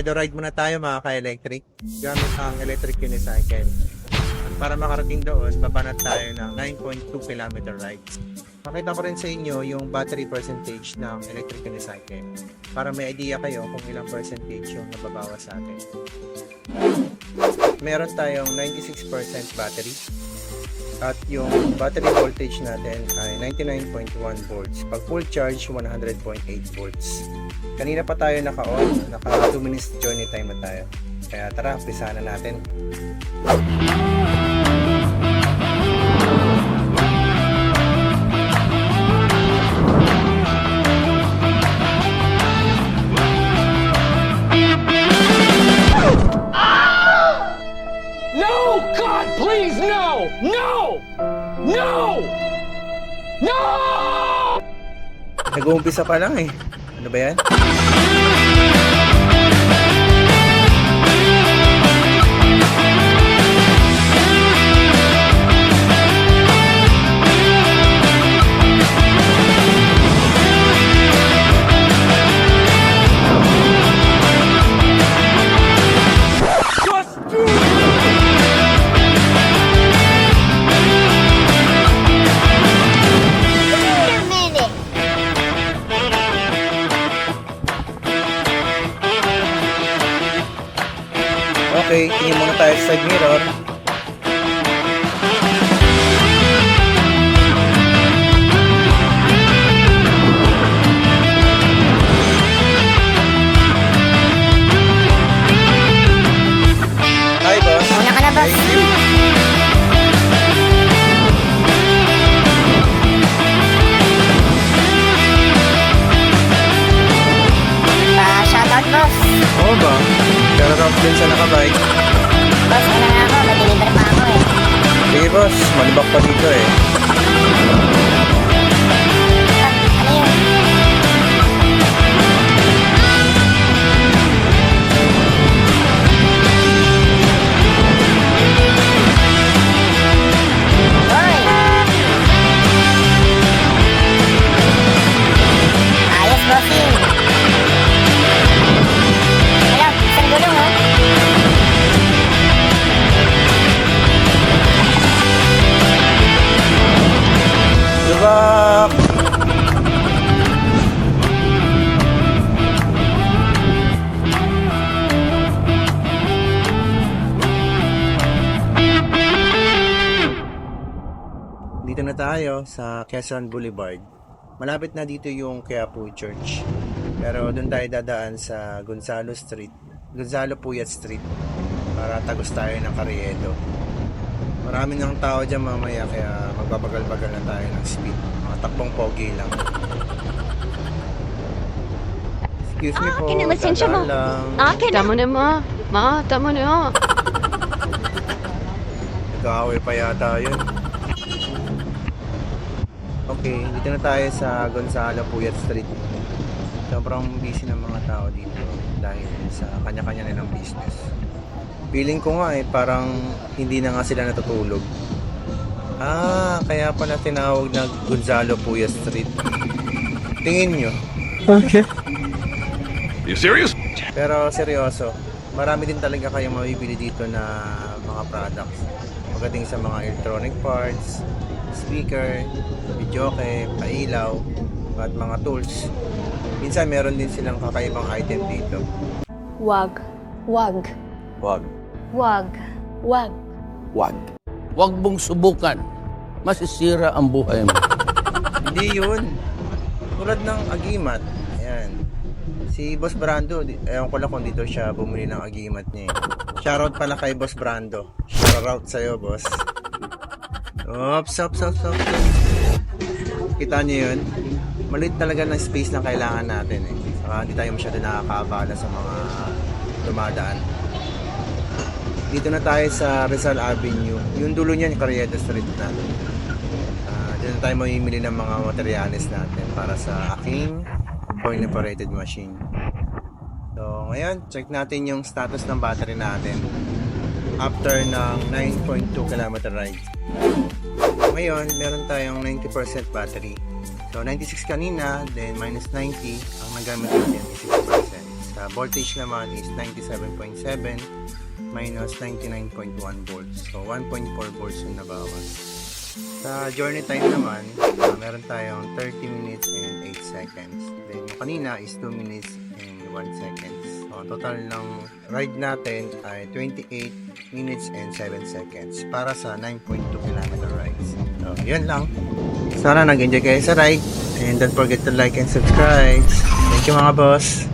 Carriedo ride muna tayo mga ka-electric. Gamit ang electric unicycle. Para makarating doon, babanat tayo ng 9.2 km ride. Pakita ko rin sa inyo yung battery percentage ng electric unicycle para may idea kayo kung ilang percentage yung nababawas sa atin. Meron tayong 96% battery at yung battery voltage natin ay 99.1 volts. Pag full charge, 100.8 volts. Kanina pa tayo naka-on, naka 2 minutes journey time na tayo. Kaya tara, umpisa na natin. No! No! No! Nag-uumpisa pa lang eh. Ano ba yan? Okay, tingin muna tayo sa side mirror. Din sa nakabike. Boss, ano nga ako, may deliver pa ako eh. Sige boss, malibak pa dito eh. Tayo sa Quezon Boulevard. Malapit na dito yung Quiapo Church. Pero doon tayo dadaan sa Gonzalo Street. Gonzalo Puyat Street. Para tagos tayo ng Carriedo. Marami ng tao dyan mamaya kaya magbabagal-bagal na tayo ng speed. Mga takbong pogi lang. Excuse me Ah, po. kinalisensya mo. dadaan lang. Akin Tama na ma. Ma, tama na. Nag-aaway pa yata yun. Okay, dito na tayo sa Gonzalo Puyat Street. Sobrang busy ng mga tao dito dahil sa kanya-kanya nilang business. Feeling ko nga eh, parang hindi na nga sila natutulog. Ah, kaya pala tinawag na Gonzalo Puyat Street. Tingin nyo. You serious? Pero seryoso, marami din talaga kayong mabibili dito na mga products. Pagdating sa mga electronic parts, speaker, videoke, pailaw, at mga tools. Minsan meron din silang kakaibang item dito. Wag. Wag. Wag. Wag. Wag. Wag. Huwag mong subukan. Masisira ang buhay mo. Hindi yun. Tulad ng agimat. Ayan. Si Boss Brando, ewan ko lang kung dito siya bumili ng agimat niya. eh. Shoutout pala kay Boss Brando. Shoutout sa'yo, boss. Ops, ops, ops, ops. Kita niyo yun? Maliit talaga ng space na kailangan natin eh. Saka hindi tayo masyado nakakaabala sa mga dumadaan. Dito na tayo sa Rizal Avenue. Yung dulo niyan, Carriedo Street na. Ah, dito na tayo mamimili ng mga materials natin para sa aking coin operated machine. So, ngayon, check natin yung status ng battery natin after ng 9.2 km ride. Ngayon, meron tayong 90% battery. So, 96 kanina, then minus 90, ang nagamit natin is 6%. Sa voltage naman is 97.7 minus 99.1 volts. So 1.4 volts yung nabawas. Sa journey time naman, ah, meron tayong 30 minutes and 8 seconds. Then kanina is 2 minutes and 1 seconds. So total ng ride natin ay 28 minutes and 7 seconds para sa 9.2 kilometer rides. So yun lang. Sana nag-enjoy kayo sa ride. And don't forget to like and subscribe. Thank you mga boss.